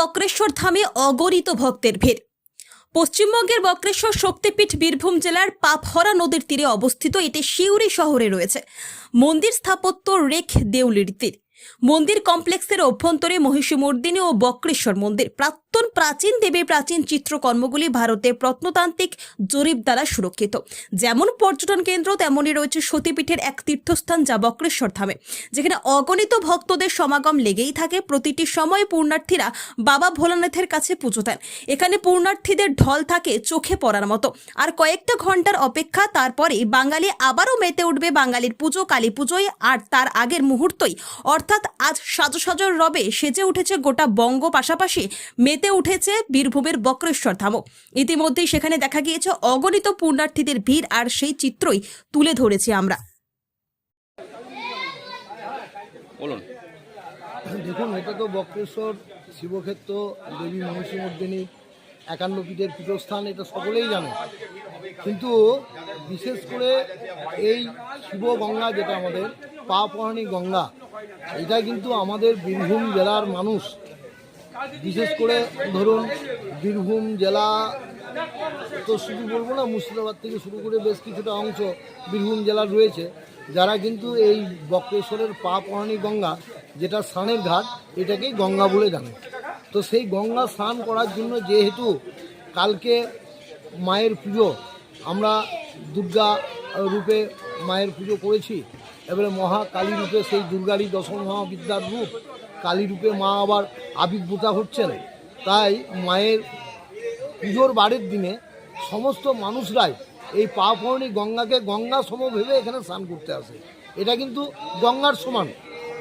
বক্রেশ্বর ধামে অগণিত ভক্তের ভিড়। পশ্চিমবঙ্গের বক্রেশ্বর শক্তিপীঠ বীরভূম জেলার পাপহরা নদীর তীরে অবস্থিত এটি সিউড়ি শহরে রয়েছে। মন্দির স্থাপত্য রেখ দেউলির তীর। মন্দির কমপ্লেক্সের অভ্যন্তরে মহিষীমর্দিনী ও বক্রেশ্বর মন্দির। প্রাক্তন প্রাচীন দেবী প্রাচীন চিত্রকর্মগুলি ভারতের প্রত্নতান্ত্রিক জরিপ দ্বারা সুরক্ষিত। যেমন পর্যটন কেন্দ্র, তেমনই রয়েছে সতীপীঠের এক তীর্থস্থান যা বক্রেশ্বর ধামে। যেখানে অগণিত ভক্তদের সমাগম লেগেই থাকে। প্রতিটি সময় পূর্ণার্থীরা বাবা ভোলানাথের কাছে পুজো দেন। এখানে পূর্ণার্থীদের ঢল থাকে চোখে পড়ার মতো। আর কয়েকটা ঘণ্টার অপেক্ষা তারপরে বাঙালি আবারও মেতে উঠবে বাঙালির পুজো, কালী পুজোয়। আর তার আগের মুহূর্তই অর্থাৎ আজ সাজো সাজোর রবে সেজে উঠেছে গোটা বঙ্গ পাশাপাশি মেতে উঠেছে বীরভূমের বক্রেশ্বর ধামও। ইতিমধ্যেই সেখানে দেখা গিয়েছে অগণিত পূর্ণার্থীদের ভিড় আর সেই চিত্রই তুলে ধরেছি আমরা। বলুন। দেখুন এটা তো বক্রেশ্বর শিবক্ষেত্র দেবী মহিষীমর্দিনী একান্ন পীঠের পীঠস্থান এটা সকলেই জানে। কিন্তু বিশেষ করে এই শিব গঙ্গা যেটা আমাদের পাপহানি গঙ্গা এটা কিন্তু আমাদের বীরভূম জেলার মানুষ। বিশেষ করে ধরুন বীরভূম জেলা তো শুধু বলব না, মুর্শিদাবাদ থেকে শুরু করে বেশ কিছুটা অংশ বীরভূম জেলার রয়েছে। যারা কিন্তু এই বক্রেশ্বরের পা পহানি গঙ্গা, যেটা স্নানের ঘাট, এটাকেই গঙ্গা বলে জানে। তো সেই গঙ্গা স্নান করার জন্য যেহেতু কালকে মায়ের পুজো, আমরা দুর্গা রূপে মায়ের পুজো করেছি এবারে মহা কালী রূপে সেই দুর্গারই দশম মহাবিদ্যার রূপ, কালী রূপে মা আবার আবির্ভূতা হচ্ছেন। তাই মায়ের পুজোর বারের দিনে সমস্ত মানুষরাই এই পাপর্ণী গঙ্গাকে গঙ্গা সম ভেবে এখানে স্নান করতে আসে। এটা কিন্তু গঙ্গার সমান।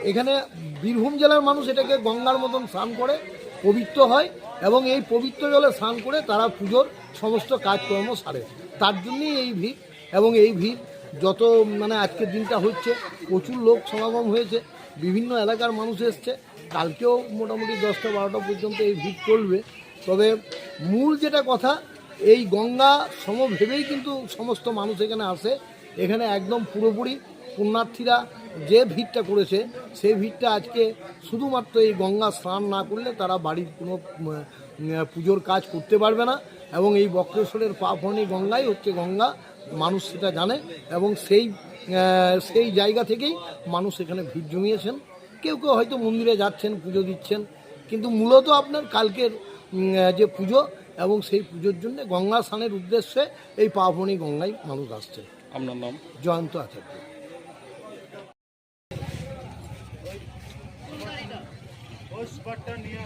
এখানে বীরভূম জেলার মানুষ এটাকে গঙ্গার মতন স্নান করে, পবিত্র হয় এবং এই পবিত্র জলে স্নান করে তারা পুজোর সমস্ত কাজকর্ম সারে। তার জন্যই এই ভিড় এবং এই ভিড় যত মানে আজকের দিনটা হচ্ছে, প্রচুর লোক সমাগম হয়েছে, বিভিন্ন এলাকার মানুষ এসছে। কালকেও মোটামুটি দশটা বারোটা পর্যন্ত এই ভিড় চলবে। তবে মূল যেটা কথা, এই গঙ্গা সম ভেবেই কিন্তু সমস্ত মানুষ এখানে আসে। এখানে একদম পুরোপুরি পুণ্যার্থীরা যে ভিড়টা করেছে সেই ভিড়টা আজকে শুধুমাত্র এই গঙ্গা স্নান না করলে তারা বাড়ির কোনো পুজোর কাজ করতে পারবে না এবং এই বক্রেশ্বরের পাপনি গঙ্গাই হচ্ছে গঙ্গা মানুষ সেটা জানে এবং সেই সেই জায়গা থেকেই মানুষ এখানে ভিড় জমিয়েছেন। কেউ কেউ হয়তো মন্দিরে যাচ্ছেন পুজো দিচ্ছেন কিন্তু মূলত আপনার কালকের যে পুজো এবং সেই পুজোর জন্য গঙ্গা স্নানের উদ্দেশ্যে এই পাবনী গঙ্গায় মানুষ আসছে আপনার নাম? জয়ন্ত আচার্য। उस बटन या